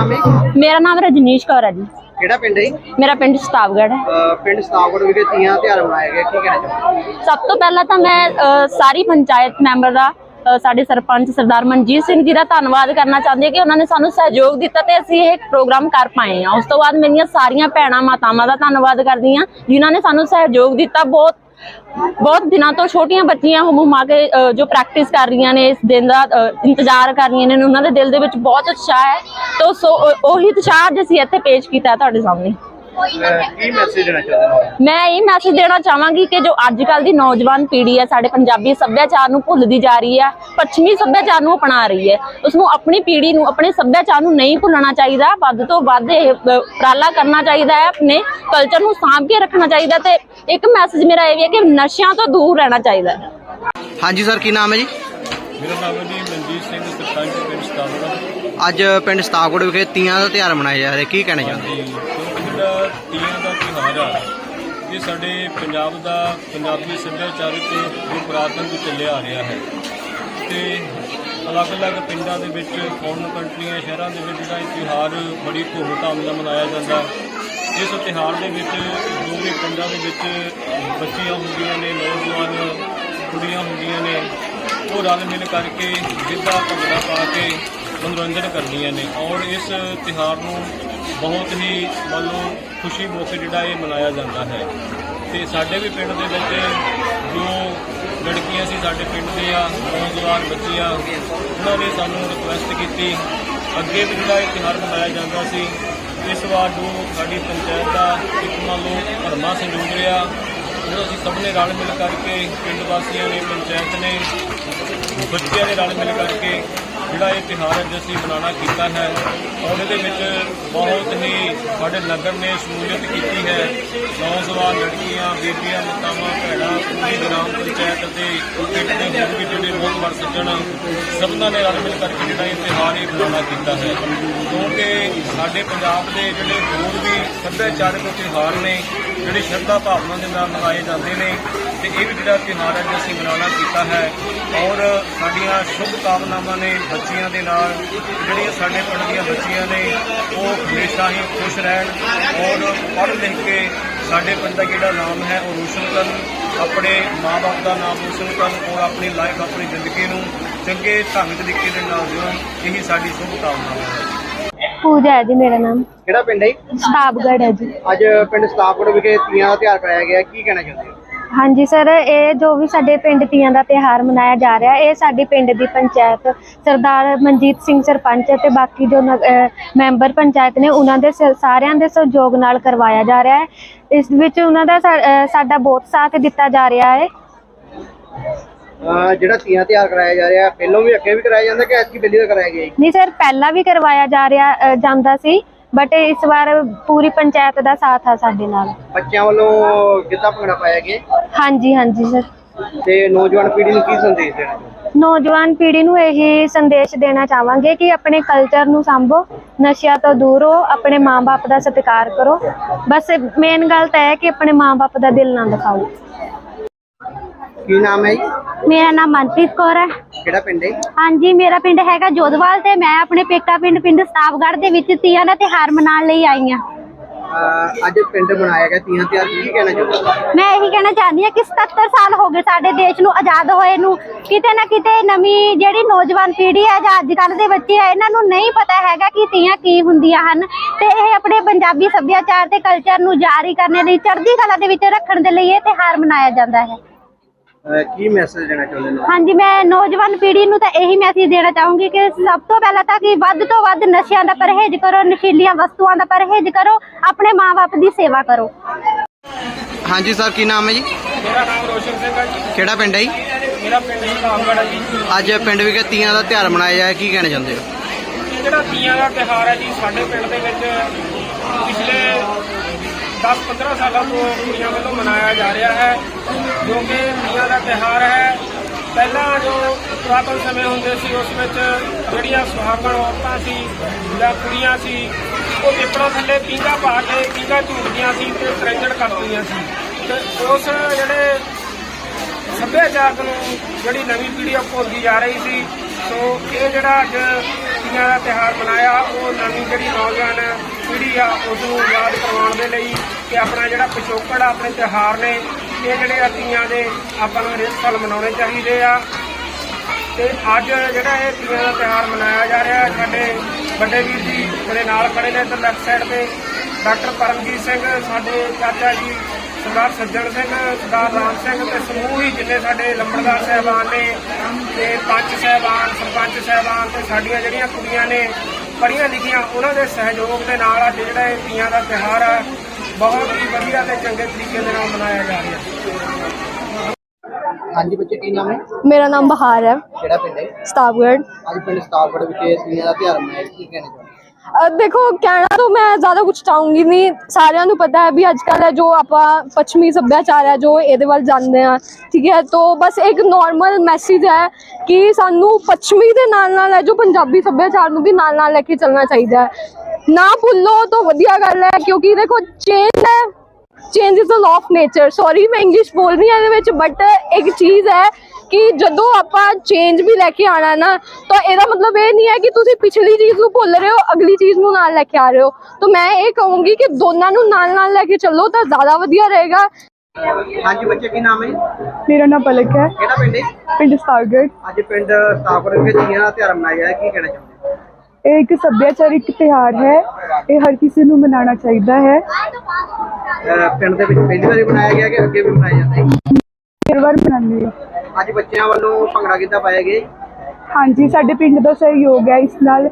ਮੇਰਾ ਨਾਮ ਰਜਨੀਸ਼ ਕੌਰ ਹੈ ਜੀ। ਕਿਹੜਾ ਪਿੰਡ ਹੈ ਜੀ? ਮੇਰਾ ਪਿੰਡ ਸਤਾਵਗੜ੍ਹ ਹੈ। ਅਹ ਪਿੰਡ ਸਤਾਵਗੜ ਵਿਖੇ ਤੀਆਂ ਦਾ ਤਿਉਹਾਰ ਮਨਾਇਆ ਗਿਆ ਕੀ ਕਹਿਣਾ ਚਾਹੁੰਦੇ ਸਭ ਤੋਂ ਪਹਿਲਾਂ ਤਾਂ ਮੈਂ ਅ, ਸਾਰੀ ਪੰਚਾਇਤ ਮੈਂਬਰ ਦਾ ਅ, ਸਾਡੇ ਸਰਪੰਚ ਸਰਦਾਰ ਮਨਜੀਤ ਸਿੰਘ ਜੀ ਦਾ ਧੰਨਵਾਦ ਕਰਨਾ ਚਾਹੁੰਦੀ ਹਾਂ ਕਿ ਉਹਨਾਂ ਨੇ ਸਾਨੂੰ ਸਹਿਯੋਗ ਦਿੱਤਾ ਤੇ ਅਸੀਂ ਇਹ ਪ੍ਰੋਗਰਾਮ ਕਰ ਪਾਏ ਹਾਂ। ਉਸ ਤੋਂ ਬਾਅਦ ਮੇਰੀਆਂ ਸਾਰੀਆਂ ਭੈਣਾਂ ਮਾਤਾਵਾਂ ਦਾ ਧੰਨਵਾਦ ਕਰਦੀ ਹਾਂ ਜਿਨ੍ਹਾਂ ਨੇ ਸਾਨੂੰ ਸਹਿਯੋਗ ਦਿੱਤਾ ਬਹੁਤ ਬਹੁਤ ਦਿਨਾਂ ਤੋਂ ਛੋਟੀਆਂ ਬੱਚੀਆਂ ਹੁਮ ਆ ਕੇ ਅ, ਜੋ ਪ੍ਰੈਕਟਿਸ ਕਰ ਰਹੀਆਂ ਨੇ ਇਸ ਦਿਨ ਦਾ ਅ, ਇੰਤਜ਼ਾਰ ਕਰ ਰਹੀਆਂ ਨੇ ਉਹਨਾਂ ਦੇ ਦਿਲ ਦੇ ਵਿੱਚ ਬਹੁਤ ਉਤਸ਼ਾਹ ਹੈ। ਤਾਂ ਸੋ ਉਹੀ ਉਤਸ਼ਾਹ ਅੱਜ ਅਸੀਂ ਇੱਥੇ ਪੇਸ਼ ਕੀਤਾ ਹੈ ਤੁਹਾਡੇ ਸਾਹਮਣੇ। ਅਹ ਕੀ ਮੈਸੇਜ ਦੇਣਾ ਚਾਹੁੰਦੇ ਹੋ? ਮੈਂ ਇਹ ਮੈਸੇਜ ਦੇਣਾ ਚਾਹਾਂਗੀ ਕਿ ਜੋ ਅੱਜ ਕੱਲ ਦੀ ਨੌਜਵਾਨ ਪੀੜ੍ਹੀ ਹੈ ਸਾਡੇ ਪੰਜਾਬੀ ਸੱਭਿਆਚਾਰ ਨੂੰ ਭੁੱਲਦੀ ਜਾ ਰਹੀ ਹੈ ਪੱਛਮੀ ਸੱਭਿਆਚਾਰ ਨੂੰ ਅਪਣਾ ਰਹੀ ਹੈ ਉਸ ਨੂੰ ਆਪਣੀ ਪੀੜ੍ਹੀ ਨੂੰ ਆਪਣੇ ਸੱਭਿਆਚਾਰ ਨੂੰ ਨਹੀਂ ਭੁੱਲਣਾ ਚਾਹੀਦਾ ਵੱਧ ਤੋਂ ਵੱਧ ਇਹ ਉਪਰਾਲਾ ਕਰਨਾ ਚਾਹੀਦਾ ਹੈ ਆਪਣੇ ਕਲਚਰ ਨੂੰ ਸਾਂਭ ਕੇ ਰੱਖਣਾ ਚਾਹੀਦਾ ਤੇ ਇੱਕ ਮੈਸੇਜ ਮੇਰਾ ਇਹ ਵੀ ਹੈ ਕਿ ਨਸ਼ਿਆਂ ਤੋਂ ਦੂਰ ਰਹਿਣਾ ਚਾਹੀਦਾ ਹੈ। ਹਾਂਜੀ ਸਰ ਕੀ ਨਾਮ ਹੈ ਜੀ? ਮੇਰਾ ਨਾਮ ਹੈ ਜੀ ਮਨਜੀਤ ਸਿੰਘ ਸਰਪੰਚ ਪਿੰਡ ਸਤਾਵੜਾ ਅੱਜ ਪਿੰਡ ਸਤਾਵਗੜ ਵਿਖੇ ਤੀਆਂ ਦਾ ਤਿਉਹਾਰ ਮਨਾਇਆ ਜਾ ਰਿਹਾ। ਕੀ ਕਹਿਣਾ ਚਾਹੁੰਦੇ ਜੀ ਜਿਹੜਾ ਤੀਆਂ ਦਾ ਤਿਉਹਾਰ ਆ। ਇਹ ਸਾਡੇ ਪੰਜਾਬ ਦਾ ਪੰਜਾਬੀ ਸੱਭਿਆਚਾਰਕ ਜੋ ਪੁਰਾਤਨ ਤੋਂ ਚੱਲਿਆ ਆ ਰਿਹਾ ਹੈ। ਤੇ ਅਲੱਗ-ਅਲੱਗ ਪਿੰਡਾਂ ਦੇ ਵਿੱਚ ਫੋਰਨ ਕੰਟਰੀਆਂ ਸ਼ਹਿਰਾਂ ਦੇ ਵਿੱਚ ਜਿਹੜਾ ਇਹ ਤਿਉਹਾਰ ਬੜੀ ਧੂਮਧਾਮ ਨਾਲ ਮਨਾਇਆ ਜਾਂਦਾ ਇਸ ਤਿਉਹਾਰ ਦੇ ਵਿੱਚ ਜੋ ਪਿੰਡਾਂ ਦੇ ਵਿੱਚ ਬੱਚੀਆਂ ਹੁੰਦੀਆਂ ਨੇ, ਨੌਜਵਾਨ ਕੁੜੀਆਂ ਹੁੰਦੀਆਂ ਨੇ, ਉਹ ਰਲ ਮਿਲ ਕਰਕੇ ਗਿੱਧਾ ਭੰਗੜਾ ਪਾ ਕੇ ਮਨੋਰੰਜਨ ਕਰਦੀਆਂ ਨੇ ਔਰ ਇਸ ਤਿਉਹਾਰ ਨੂੰ ਬਹੁਤ ਹੀ ਮੰਨ ਲਓ ਖੁਸ਼ੀ ਮੌਕੇ ਜਿਹੜਾ ਇਹ ਮਨਾਇਆ ਜਾਂਦਾ ਹੈ। ਤੇ ਸਾਡੇ ਵੀ ਪਿੰਡ ਦੇ ਵਿੱਚ ਜੋ ਲੜਕੀਆਂ ਸੀ ਸਾਡੇ ਪਿੰਡ ਦੇ ਆ, ਨੌਜਵਾਨ ਬੱਚੀਆਂ, ਉਹਨਾਂ ਨੇ ਸਾਨੂੰ ਰਿਕੁਐਸਟ ਕੀਤੀ। ਅੱਗੇ ਵੀ ਜਿਹੜਾ ਇਹ ਤਿਉਹਾਰ ਮਨਾਇਆ ਜਾਂਦਾ ਸੀ, ਇਸ ਵਾਰ ਜੋ ਸਾਡੀ ਪੰਚਾਇਤ ਦਾ ਇੱਕ ਮੰਨ ਲਓ ਧਰਮਾ ਸੰਯੋਗ ਰਿਹਾ, ਉਹ ਅਸੀਂ ਸਭ ਨੇ ਰਲ ਮਿਲ ਕਰਕੇ ਪਿੰਡ ਵਾਸੀਆਂ ਨੇ, ਪੰਚਾਇਤ ਨੇ, ਬੱਚਿਆਂ ਨੇ ਰਲ ਮਿਲ ਕਰਕੇ ਜਿਹੜਾ ਇਹ ਤਿਉਹਾਰ ਅੱਜ ਅਸੀਂ ਮਨਾਉਣਾ ਕੀਤਾ ਹੈ ਔਰ ਇਹਦੇ ਵਿੱਚ ਬਹੁਤ ਹੀ ਸਾਡੇ ਨਗਰ ਨੇ ਸ਼ਮੂਲੀਅਤ ਕੀਤੀ ਹੈ। ਨੌਜਵਾਨ ਲੜਕੀਆਂ ਬੀਬੀਆਂ ਮਾਤਾਵਾਂ, ਭੈਣਾਂ, ਪੂਰੀ ਗ੍ਰਾਮ ਪੰਚਾਇਤ ਅਤੇ ਪਿੰਡ ਦੇ ਹੋਰ ਵੀ ਜਿਹੜੇ ਬਹੁਤ ਵਰ ਸੱਜਣ, ਸਭਨਾਂ ਨੇ ਰਲ ਮਿਲ ਕਰਕੇ ਜਿਹੜਾ ਇਹ ਤਿਉਹਾਰ ਇਹ ਮਨਾਉਣਾ ਕੀਤਾ ਹੈ। ਕਿਉਂਕਿ ਸਾਡੇ ਪੰਜਾਬ ਦੇ ਜਿਹੜੇ ਹੋਰ ਵੀ ਸੱਭਿਆਚਾਰਕ ਤਿਉਹਾਰ ਨੇ, ਜਿਹੜੇ ਸ਼ਰਧਾ ਭਾਵਨਾ ਦੇ ਨਾਲ ਮਨਾਏ ਜਾਂਦੇ ਨੇ, ਤੇ ਇਹ ਵੀ ਜਿਹੜਾ ਤਿਉਹਾਰ ਅੱਜ ਅਸੀਂ ਮਨਾਉਣਾ ਕੀਤਾ ਹੈ, ਔਰ ਸਾਡੀਆਂ ਸ਼ੁਭ ਕਾਮਨਾਵਾਂ ਨੇ ਬੱਚੀਆਂ ਦੇ ਨਾਲ ਜਿਹੜੀਆਂ ਸਾਡੇ ਪਿੰਡ ਦੀਆਂ ਬੱਚੀਆਂ ਨੇ ਉਹ ਹਮੇਸ਼ਾ ਹੀ ਖੁਸ਼ ਰਹਿਣ ਔਰ ਪੜ੍ਹ ਲਿਖ ਕੇ ਸਾਡੇ ਪਿੰਡ ਦਾ ਜਿਹੜਾ ਨਾਮ ਹੈ ਉਹ ਰੋਸ਼ਨ ਕਰਨ ਆਪਣੇ ਮਾਪੇ ਦਾ ਨਾਮ ਰੋਸ਼ਨ ਕਰਨ ਔਰ ਆਪਣੀ ਲਾਈਫ ਆਪਣੀ ਜ਼ਿੰਦਗੀ ਨੂੰ ਚੰਗੇ ਢੰਗ ਤਰੀਕੇ ਦੇ ਨਾਲ ਜਿਉਣ ਇਹੀ ਸਾਡੀ ਸ਼ੁਭ ਕਾਮਨਾਵਾਂ ਹੈ। ਪੂਜਾ ਹੈ ਜੀ ਮੇਰਾ ਨਾਮ। ਕਿਹੜਾ ਪਿੰਡ ਹੈ ਜੀ? ਸਤਾਬਗੜ ਹੈ ਜੀ। ਅੱਜ ਪਿੰਡ ਸਤਾਵਗੜ ਵਿਖੇ ਤੀਆਂ ਦਾ ਤਿਉਹਾਰ ਕਰਾਇਆ ਗਿਆ। ਕੀ ਕਹਿਣਾ ਚਾਹੁੰਦੇ ਹੋ? ਹਾਂਜੀ ਸਰ ਇਹ ਜੋ ਵੀ ਸਾਡੇ ਪਿੰਡ ਤੀਆਂ ਦਾ ਤਿਹਾਰ ਮਨਾਇਆ ਜਾ ਰਿਹਾ ਇਹ ਸਾਡੀ ਪਿੰਡ ਦੀ ਪੰਚਾਇਤ ਸਰਦਾਰ ਮਨਜੀਤ ਸਿੰਘ ਸਰਪੰਚ ਅਤੇ ਬਾਕੀ ਜੋ ਮੈਂਬਰ ਪੰਚਾਇਤ ਨੇ ਉਹਨਾਂ ਦੇ ਸਾਰਿਆਂ ਦੇ ਸਹਿਯੋਗ ਨਾਲ ਕਰਵਾਇਆ ਜਾ ਰਿਹਾ ਹੈ। ਇਸ ਵਿੱਚ ਉਹਨਾਂ ਦਾ ਸਾਡਾ ਬਹੁਤ ਸਾਥ ਦਿੱਤਾ ਜਾ ਰਿਹਾ ਹੈ। ਜਿਹੜਾ ਤੀਆਂ ਤਿਉਹਾਰ ਕਰਾਇਆ ਜਾ ਰਿਹਾ ਪਹਿਲਾਂ ਵੀ ਅੱਗੇ ਵੀ ਕਰਾਇਆ ਜਾਂਦਾ ਕਿ ਐਤਕੀ ਪਹਿਲੀ ਵਾਰ ਕਰਾਇਆ ਗਿਆ ਨਹੀਂ ਸਰ ਪਹਿਲਾਂ ਵੀ ਕਰਵਾਇਆ ਜਾ ਰਿਹਾ ਜਾਂਦਾ ਸੀ। ਬਟ ਇਸ ਵਾਰ ਪੂਰੀ ਪੰਚਾਇਤ ਦਾ ਸਾਥ ਆ ਸਾਡੇ ਨਾਲ। ਬੱਚਿਆਂ ਵੱਲੋਂ ਗਿੱਧਾ ਭੰਗੜਾ ਪਾਇਆ ਗਿਆ? ਹਾਂਜੀ ਹਾਂਜੀ ਸਰ ਤੇ ਨੌਜਵਾਨ ਪੀੜ੍ਹੀ ਨੂੰ ਕੀ ਸੰਦੇਸ਼ ਦੇਣਾ? ਨੌਜਵਾਨ ਪੀੜ੍ਹੀ ਨੂੰ ਇਹੀ ਸੰਦੇਸ਼ ਦੇਣਾ ਚਾਹਾਂਗੇ ਕਿ ਆਪਣੇ ਕਲਚਰ ਨੂੰ ਸੰਭੋ ਨਸ਼ਿਆਂ ਤੋਂ ਦੂਰ ਹੋ ਆਪਣੇ ਮਾਪੇ ਦਾ ਸਤਿਕਾਰ ਕਰੋ। ਬਸ ਮੇਨ ਗੱਲ ਤਾਂ ਹੈ ਕਿ ਆਪਣੇ ਮਾਪੇ ਦਾ ਦਿਲ ਨਾ ਦਿਖਾਓ। ਕੀ ਨਾਮ ਹੈ ਜੀ? ਮੇਰਾ ਨਾਮ ਮਨਪ੍ਰੀਤ ਕੌਰ ਹੈ। ਕਿਹੜਾ ਪਿੰਡ ਹੈ ਹਾਂਜੀ ਮੇਰਾ ਪਿੰਡ ਹੈਗਾ ਜੋਧਵਾਲ ਤੇ ਮੈਂ ਆਪਣੇ ਪੇਕਾ ਪਿੰਡ ਪਿੰਡ ਸਤਾਵਗੜ੍ਹ ਦੇ ਵਿੱਚ ਤੀਆਂ ਦਾ ਤਿਉਹਾਰ ਮਨਾਉਣ ਲਈ ਆਈ ਹਾਂ। ਅਹ ਅੱਜ ਪਿੰਡ ਬਣਾਇਆ ਗਿਆ ਤੀਆਂ ਤਿਉਹਾਰ ਕੀ ਕਹਿਣਾ ਚਾਹੁੰਦੇ? ਮੈਂ ਇਹੀ ਕਹਿਣਾ ਚਾਹੁੰਦੀ ਹਾਂ ਕਿ 77 ਸਾਲ ਹੋ ਗਏ ਸਾਡੇ ਦੇਸ਼ ਨੂੰ ਆਜ਼ਾਦ ਹੋਏ ਨੂੰ। ਕਿਤੇ ਨਾ ਕਿਤੇ ਨਵੀਂ ਜਿਹੜੀ ਨੌਜਵਾਨ ਪੀੜ੍ਹੀ ਹੈ ਜਾਂ ਅੱਜ ਕੱਲ੍ਹ ਦੇ ਬੱਚੇ ਆ ਇਹਨਾਂ ਨੂੰ ਨਹੀਂ ਪਤਾ ਹੈਗਾ ਕਿ ਤੀਆਂ ਕੀ ਹੁੰਦੀਆਂ ਹਨ। ਤੇ ਇਹ ਆਪਣੇ ਪੰਜਾਬੀ ਸੱਭਿਆਚਾਰ ਤੇ ਕਲਚਰ ਨੂੰ ਜਾਰੀ ਕਰਨ ਲਈ ਚੜ੍ਹਦੀ ਕਲਾ ਦੇ ਵਿੱਚ ਰੱਖਣ ਦੇ ਲਈ ਇਹ ਤਿਉਹਾਰ ਮਨਾਇਆ ਜਾਂਦਾ ਹੈ। ਕੀ ਮੈਸੇਜ ਦੇਣਾ ਚਾਹੁੰਦੇ ਹੋ ਹਾਂਜੀ ਮੈਂ ਨੌਜਵਾਨ ਪੀੜ੍ਹੀ ਨੂੰ ਤਾਂ ਇਹੀ ਮੈਸੇਜ ਦੇਣਾ ਚਾਹੂੰਗੀ ਕਿ ਸਭ ਤੋਂ ਪਹਿਲਾਂ ਤਾਂ ਕਿ ਵੱਧ ਤੋਂ ਵੱਧ ਨਸ਼ਿਆਂ ਦਾ ਪਰਹੇਜ਼ ਕਰੋ ਨਸ਼ੀਲੀਆਂ ਵਸਤੂਆਂ ਦਾ ਪਰਹੇਜ਼ ਕਰੋ ਆਪਣੇ ਮਾਪੇ ਦੀ ਸੇਵਾ ਕਰੋ। ਹਾਂਜੀ ਸਰ ਕੀ ਨਾਮ ਹੈ ਜੀ? ਮੇਰਾ ਨਾਮ ਰੋਸ਼ਨ ਸਿੰਘ ਹੈ ਜੀ। ਕਿਹੜਾ ਪਿੰਡ ਹੈ ਜੀ? ਮੇਰਾ ਪਿੰਡ ਸਤਾਵਗੜ ਹੈ ਜੀ। ਅੱਜ ਪਿੰਡ ਵਿਖੇ ਤੀਆਂ ਦਾ ਤਿਉਹਾਰ ਮਨਾਇਆ ਜਾ ਰਿਹਾ ਕੀ ਕਹਿਣਾ ਚਾਹੁੰਦੇ ਹੋ? ਇਹ ਜਿਹੜਾ ਤੀਆਂ ਦਾ ਤਿਉਹਾਰ ਹੈ ਜੀ ਸਾਡੇ ਪਿੰਡ ਦੇ ਵਿੱਚ ਪਿਛਲੇ 10-15 ਸਾਲਾਂ ਤੋਂ ਕੁੜੀਆਂ ਵੱਲੋਂ ਮਨਾਇਆ ਜਾ ਰਿਹਾ ਹੈ, ਜੋ ਕਿ ਤੀਆਂ ਦਾ ਤਿਉਹਾਰ ਹੈ। ਪਹਿਲਾਂ ਜੋ ਪੁਰਾਤਨ ਸਮੇਂ ਹੁੰਦੇ ਸੀ, ਉਸ ਵਿੱਚ ਜਿਹੜੀਆਂ ਸੁਹਾਗਣ ਔਰਤਾਂ ਸੀ ਜਾਂ ਕੁੜੀਆਂ ਸੀ, ਉਹ ਪੇਪਰਾਂ ਥੱਲੇ ਪੀਂਘਾ ਪਾ ਕੇ ਪੀਂਘਾ ਝੂਟਦੀਆਂ ਸੀ ਤੇ ਤਰੰਜਣ ਕਰਦੀਆਂ ਸੀ। ਤੇ ਉਸ ਜਿਹੜੇ ਸੱਭਿਆਚਾਰ ਨੂੰ ਜਿਹੜੀ ਨਵੀਂ ਪੀੜ੍ਹੀ ਆ ਭੁੱਲਦੀ ਜਾ ਰਹੀ ਸੀ, ਸੋ ਇਹ ਜਿਹੜਾ ਅੱਜ ਤੀਆਂ ਦਾ ਤਿਉਹਾਰ ਮਨਾਇਆ, ਉਹ ਨਵੀਂ ਜਿਹੜੀ ਨੌਜਵਾਨ ਪੀੜ੍ਹੀ ਆ ਉਸ ਨੂੰ ਯਾਦ ਕਰਵਾਉਣ ਦੇ ਲਈ ਕਿ ਆਪਣਾ ਜਿਹੜਾ ਪਿਛੋਕੜ ਆਪਣੇ ਤਿਉਹਾਰ ਨੇ, ਇਹ ਜਿਹੜੇ ਆ ਤੀਆਂ ਦੇ ਆਪਾਂ ਨੂੰ ਹਰੇਕ ਸਾਲ ਮਨਾਉਣੇ ਚਾਹੀਦੇ ਆ। ਤੇ ਅੱਜ ਜਿਹੜਾ ਇਹ ਤੀਆਂ ਦਾ ਤਿਉਹਾਰ ਮਨਾਇਆ ਜਾ ਰਿਹਾ ਹੈ ਸਾਡੇ ਵੱਡੇ ਵੀਰ ਜੀ ਮੇਰੇ ਨਾਲ ਖੜੇ ਨੇ ਤੇ ਲੈਫਟ ਸਾਈਡ ਤੇ ਡਾਕਟਰ ਪਰਮਜੀਤ ਸਿੰਘ, ਸਾਡੇ ਚਾਚਾ ਜੀ ਸਰਦਾਰ ਸੱਜਣ ਸਿੰਘ, ਸਰਦਾਰ ਰਾਮ ਸਿੰਘ ਤੇ ਸਮੂਹ ਹੀ ਜਿੰਨੇ ਸਾਡੇ ਲੰਬੜਦਾਰ ਸਾਹਿਬਾਨ ਨੇ, ਤੇ ਪੰਚ ਸਾਹਿਬਾਨ, ਸਰਪੰਚ ਸਾਹਿਬਾਨ ਤੇ ਸਾਡੀਆਂ ਜਿਹੜੀਆਂ ਕੁੜੀਆਂ ਨੇ ਪੜ੍ਹੀਆਂ ਲਿਖੀਆਂ ਉਹਨਾਂ ਦੇ ਸਹਿਯੋਗ ਦੇ ਨਾਲ ਅੱਜ ਜਿਹੜਾ ਇਹ ਤੀਆਂ ਦਾ ਤਿਉਹਾਰ ਹੈ ਬਹੁਤ ਹੀ ਵਧੀਆ ਤੇ ਚੰਗੇ ਤਰੀਕੇ ਦੇ ਨਾਲ ਮਨਾਇਆ ਜਾ ਰਿਹਾ। ਹੈ ਹਾਂਜੀ ਬੱਚੇ ਕੀ ਨਾਮ ਹੈ? ਮੇਰਾ ਨਾਮ ਬਹਾਰ ਹੈ। ਕਿਹੜਾ ਪਿੰਡ ਹੈ? ਸਟਾਫਗੜ ਅੱਜ ਪਿੰਡ ਸਟਾਫਗੜ ਵਿਖੇ ਤੀਆਂ ਦਾ ਤਿਉਹਾਰ ਮਨਾਇਆ ਕੀ ਕਹਿਣਾ ਚਾਹੁੰਦੇ ਦੇਖੋ, ਕਹਿਣਾ ਤਾਂ ਮੈਂ ਜ਼ਿਆਦਾ ਕੁਝ ਚਾਹੂੰਗੀ ਨਹੀਂ। ਸਾਰਿਆਂ ਨੂੰ ਪਤਾ ਹੈ ਵੀ ਅੱਜ ਕੱਲ੍ਹ ਜੋ ਆਪਾਂ ਪੱਛਮੀ ਸੱਭਿਆਚਾਰ ਹੈ, ਜੋ ਇਹਦੇ ਵੱਲ ਜਾਂਦੇ ਆ ਠੀਕ ਹੈ? ਤੋਂ ਬਸ ਇੱਕ ਨਾਰਮਲ ਮੈਸੇਜ ਹੈ ਕਿ ਸਾਨੂੰ ਪੱਛਮੀ ਦੇ ਨਾਲ ਨਾਲ ਹੈ ਜੋ ਪੰਜਾਬੀ ਸੱਭਿਆਚਾਰ ਨੂੰ ਵੀ ਨਾਲ ਨਾਲ ਲੈ ਕੇ ਚੱਲਣਾ ਚਾਹੀਦਾ ਹੈ। ਨਾ ਭੁੱਲੋ ਤਾਂ ਵਧੀਆ ਗੱਲ ਹੈ, ਕਿਉਂਕਿ ਦੇਖੋ ਚੇਂਜ ਹੈ change is a law of nature sorry ਮੈਂ ਇੰਗਲਿਸ਼ ਬੋਲ ਰਹੀ ਹਾਂ ਇਹਦੇ ਵਿੱਚ ਬਟ ਇੱਕ ਚੀਜ਼ ਹੈ ਕਿ ਜਦੋਂ ਆਪਾਂ ਚੇਂਜ ਵੀ ਲੈ ਕੇ ਆਣਾ ਨਾ ਤਾਂ ਇਹਦਾ ਮਤਲਬ ਇਹ ਨਹੀਂ ਹੈ ਕਿ ਤੁਸੀਂ ਪਿਛਲੀ ਚੀਜ਼ ਨੂੰ ਭੁੱਲ ਰਹੇ ਹੋ ਅਗਲੀ ਚੀਜ਼ ਨੂੰ ਨਾਲ ਲੈ ਕੇ ਆ ਰਹੇ ਹੋ। ਤਾਂ ਮੈਂ ਇਹ ਕਹੂੰਗੀ ਕਿ ਦੋਨਾਂ ਨੂੰ ਨਾਲ ਨਾਲ ਲੈ ਕੇ ਚੱਲੋ ਤਾਂ ਜ਼ਿਆਦਾ ਵਧੀਆ ਰਹੇਗਾ। ਹਾਂਜੀ ਬੱਚੇ ਕੀ ਨਾਮ ਹੈ ਮੇਰਾ ਨਾਮ ਪਲਕ ਹੈ। ਕਿਹੜਾ ਪਿੰਡ ਹੈ ਪਿੰਡ ਸਟਾਰਗੜ ਅੱਜ ਪਿੰਡ ਸਟਾਫਗੜ ਵਿਖੇ ਤੀਆਂ ਦਾ ਤਿਉਹਾਰ ਮਨਾਇਆ ਜਾ ਰਿਹਾ ਕੀ ਕਹਿਣਾ ਚਾਹੁੰਦੇ ਇਹ ਇੱਕ ਸੱਭਿਆਚਾਰਿਕ ਤਿਉਹਾਰ ਹੈ। ਇਹ ਹਰ ਕਿਸੇ ਨੂੰ ਮਨਾਉਣਾ ਚਾਹੀਦਾ ਹੈ। ਪਿੰਡ ਦੇ ਵਿੱਚ ਪਹਿਲੀ ਵਾਰੀ ਮਨਾਇਆ ਗਿਆ ਕਿ ਅੱਗੇ ਵੀ ਮਨਾਇਆ ਜਾਂਦਾ ਹੈ? ਹਰ ਵਾਰ ਮਨਾਉਂਦੇ ਹਾਂ। ਅੱਜ ਬੱਚਿਆਂ ਵੱਲੋਂ ਭੰਗੜਾ ਕਿੱਦਾਂ ਪਾਇਆ ਗਿਆ ਜੀ? ਹਾਂਜੀ, ਸਾਡੇ ਪਿੰਡ ਦਾ ਸਹਿਯੋਗ ਹੈ ਇਸ ਨਾਲ